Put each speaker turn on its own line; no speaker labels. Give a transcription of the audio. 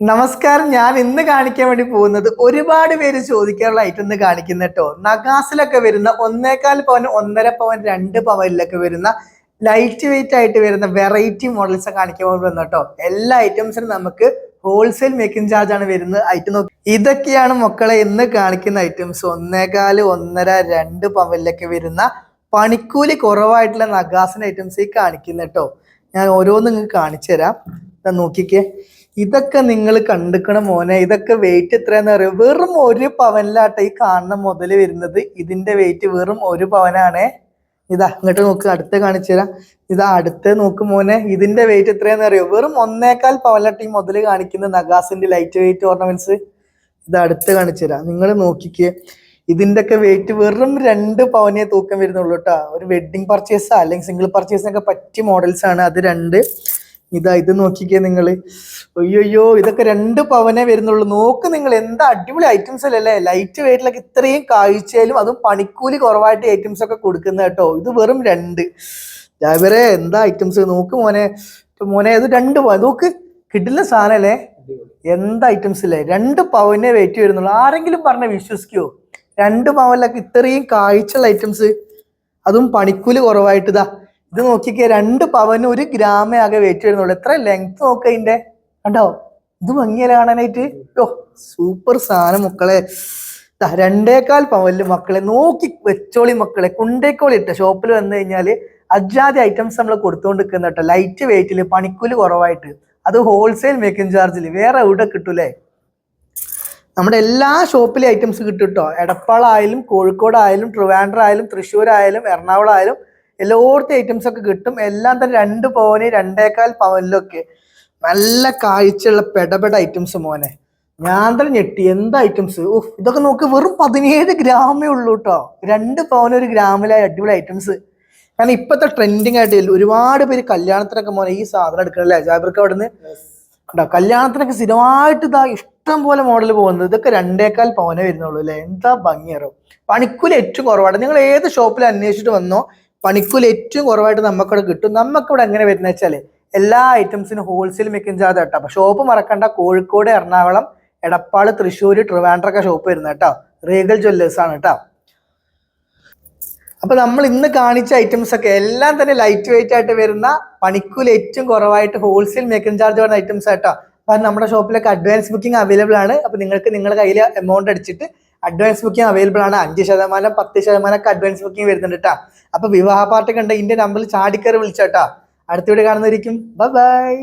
നമസ്കാരം. ഞാൻ ഇന്ന് കാണിക്കാൻ വേണ്ടി പോകുന്നത് ഒരുപാട് പേര് ചോദിക്കാനുള്ള ഐറ്റം കാണിക്കുന്ന കേട്ടോ നഗാസിലൊക്കെ വരുന്ന ഒന്നേകാൽ പവൻ ഒന്നര പവൻ രണ്ട് പവനിലൊക്കെ വരുന്ന ലൈറ്റ് വെയിറ്റ് ആയിട്ട് വരുന്ന വെറൈറ്റി മോഡൽസ് കാണിക്കാൻ വേണ്ടി വന്നു കേട്ടോ എല്ലാ ഐറ്റംസിനും നമുക്ക് ഹോൾസെയിൽ മേക്കിംഗ് ചാർജ് ആണ് വരുന്നത്. ഐറ്റം നോക്കി. ഇതൊക്കെയാണ് മക്കളെ ഇന്ന് കാണിക്കുന്ന ഐറ്റംസ് ഒന്നേകാൽ ഒന്നര രണ്ട് പവനിലൊക്കെ വരുന്ന പണിക്കൂലി കുറവായിട്ടുള്ള നഗാസിന്റെ ഐറ്റംസ് ഈ കാണിക്കുന്ന കേട്ടോ ഞാൻ ഓരോന്നും നിങ്ങൾക്ക് കാണിച്ചു തരാം നോക്കിക്കേ. ഇതൊക്കെ നിങ്ങൾ കണ്ടുക്കണ മോനെ ഇതൊക്കെ വെയിറ്റ് എത്രയാന്ന് അറിയോ? വെറും ഒരു പവനിലാട്ടെ ഈ കാണുന്ന മുതൽ വരുന്നത്. ഇതിന്റെ വെയിറ്റ് വെറും ഒരു പവനാണ്. ഇതാ ഇങ്ങോട്ട് നോക്ക് അടുത്ത് കാണിച്ചു തരാം. ഇതാ അടുത്ത് നോക്ക് മോനെ. ഇതിന്റെ വെയിറ്റ് എത്രയാന്ന് അറിയോ? വെറും ഒന്നേകാൽ പവനിലാട്ട ഈ മുതൽ കാണിക്കുന്ന നഗാസിന്റെ ലൈറ്റ് വെയിറ്റ് ഓർണമെന്റ്സ് ഇത് അടുത്ത് കാണിച്ചു തരാം. നിങ്ങൾ നോക്കിക്കേ. ഇതിന്റെ ഒക്കെ വെയിറ്റ് വെറും രണ്ട് പവനേ തൂക്കം വരുന്നുള്ളൂ കേട്ടോ ഒരു വെഡിങ് പർച്ചേസ് അല്ലെങ്കിൽ സിംഗിൾ പർച്ചേസിനൊക്കെ പറ്റിയ മോഡൽസ് ആണ്. അത് രണ്ട്. ഇതാ ഇത് നോക്കിക്കേ നിങ്ങൾ അയ്യോയ്യോ ഇതൊക്കെ രണ്ട് പവനേ വരുന്നുള്ളൂ. നോക്ക് നിങ്ങൾ എന്താ അടിപൊളി ഐറ്റംസ് അല്ലേ ലൈറ്റ് വെയിറ്റിലൊക്കെ ഇത്രയും കാഴ്ചയിലും അതും പണിക്കൂലി കുറവായിട്ട് ഐറ്റംസ് ഒക്കെ കൊടുക്കുന്ന കേട്ടോ. ഇത് വെറും രണ്ട്. ഇവരെ എന്താ ഐറ്റംസ് നോക്ക് മോനെ. മോനെ ഇത് രണ്ട് പവൻ. നോക്ക് കിട്ടില്ല സാധനല്ലേ എന്താ ഐറ്റംസ് അല്ലേ രണ്ട് പവനെ വെയിറ്റ് വരുന്നുള്ളൂ. ആരെങ്കിലും പറഞ്ഞ വിശ്വസിക്കുവോ രണ്ട് പവനിലൊക്കെ ഇത്രയും കാഴ്ചയുള്ള ഐറ്റംസ് അതും പണിക്കൂലി കുറവായിട്ട് ഇതാ. ഇത് നോക്കിക്കേ രണ്ട് പവന് ഒരു ഗ്രാമേ ആകെ വെയിറ്റ് വരുന്നുള്ളൂ. എത്ര ലെങ്ത് നോക്ക ഇതിന്റെ കണ്ടോ? ഇത് ഭംഗിയല്ല കാണാനായിട്ട്? ഓ സൂപ്പർ സാധനം മക്കളെ. രണ്ടേക്കാൽ പവനിൽ മക്കളെ നോക്കി വെച്ചോളി മക്കളെ. കുണ്ടേക്കോളി ഇട്ട ഷോപ്പിൽ വന്നു കഴിഞ്ഞാൽ അജാതി ഐറ്റംസ് നമ്മൾ കൊടുത്തുകൊണ്ട് നിൽക്കുന്ന കേട്ടോ ലൈറ്റ് വെയിറ്റിൽ പണിക്കൂലി കുറവായിട്ട്. അത് ഹോൾസെയിൽ മേക്കിംഗ് ചാർജിൽ വേറെ എവിടെ കിട്ടൂലേ? നമ്മുടെ എല്ലാ ഷോപ്പിലെ ഐറ്റംസ് കിട്ടും കേട്ടോ എടപ്പാളായാലും കോഴിക്കോടായാലും ട്രിവാൻഡ്രം ആയാലും തൃശ്ശൂർ ആയാലും എറണാകുളം ആയാലും എല്ലായിടത്തും ഐറ്റംസ് ഒക്കെ കിട്ടും. എല്ലാം തന്നെ രണ്ട് പവന് രണ്ടേക്കാൽ പവനിലൊക്കെ നല്ല കാഴ്ചയുള്ള പെടപെട ഐറ്റംസ് മോനെ. ഞാൻ തന്നെ ഞെട്ടി. എന്താ ഐറ്റംസ് ഓഹ് ഇതൊക്കെ നോക്ക് വെറും പതിനേഴ് ഗ്രാമേ ഉള്ളൂ കേട്ടോ രണ്ട് പവന് ഒരു ഗ്രാമിലായ അടിപൊളി ഐറ്റംസ് കാരണം ഇപ്പോഴത്തെ ട്രെൻഡിങ് ആയിട്ട് ഒരുപാട് പേര് കല്യാണത്തിനൊക്കെ മോനെ ഈ സാധനം എടുക്കണല്ലേ? ജാബിർക്ക് അവിടുന്ന്? ഉണ്ടോ കല്യാണത്തിനൊക്കെ സ്ഥിരമായിട്ട് ഇതാ ഇഷ്ടം പോലെ മോഡൽ പോകുന്നത്. ഇതൊക്കെ രണ്ടേക്കാൽ പവനേ വരുന്നുള്ളൂ അല്ലേ? എന്താ ഭംഗിയറോ പണിക്കൂലി ഏറ്റവും കുറവാണ്. നിങ്ങൾ ഏത് ഷോപ്പിൽ അന്വേഷിച്ചിട്ട് വന്നോ പണിക്കൂലി ഏറ്റവും കുറവായിട്ട് നമുക്കവിടെ കിട്ടും. നമുക്കിവിടെ എങ്ങനെ വരുന്നത് വെച്ചാൽ എല്ലാ ഐറ്റംസിനും ഹോൾസെയിൽ മേക്കിംഗ് ചാർജ് കേട്ടോ. അപ്പൊ ഷോപ്പ് മറക്കണ്ട കോഴിക്കോട് എറണാകുളം എടപ്പാൾ തൃശ്ശൂർ ട്രിവാൻഡ്രൊക്കെ ഷോപ്പ് വരുന്നത് കേട്ടോ. റീഗൽ ജ്വല്ലേഴ്സ് ആണ് കേട്ടോ. അപ്പോൾ നമ്മൾ ഇന്ന് കാണിച്ച ഐറ്റംസ് ഒക്കെ എല്ലാം തന്നെ ലൈറ്റ് വെയിറ്റ് ആയിട്ട് വരുന്ന പണിക്കൂലി ഏറ്റവും കുറവായിട്ട് ഹോൾസെയിൽ മേക്കിംഗ് ചാർജ് വരുന്ന ഐറ്റംസ് കേട്ടോ. അപ്പൊ നമ്മുടെ ഷോപ്പിലൊക്കെ അഡ്വാൻസ് ബുക്കിംഗ് അവൈലബിൾ ആണ്. അപ്പൊ നിങ്ങൾക്ക് നിങ്ങളുടെ കയ്യിൽ എമൗണ്ട് അടിച്ചിട്ട് അഡ്വാൻസ് ബുക്കിംഗ് അവൈലബിൾ ആണ്. അഞ്ച് ശതമാനം പത്ത് ശതമാനം ഒക്കെ അഡ്വാൻസ് ബുക്കിംഗ് വരുന്നുണ്ട് കേട്ടോ അപ്പോൾ വിവാഹ പാർട്ടി കണ്ട ഇന്റെ നമ്പറിൽ ചാടിക്കറി വിളിച്ചോട്ടോ അടുത്ത വീഡിയോ കാണുന്നതായിരിക്കും ബൈ ബൈ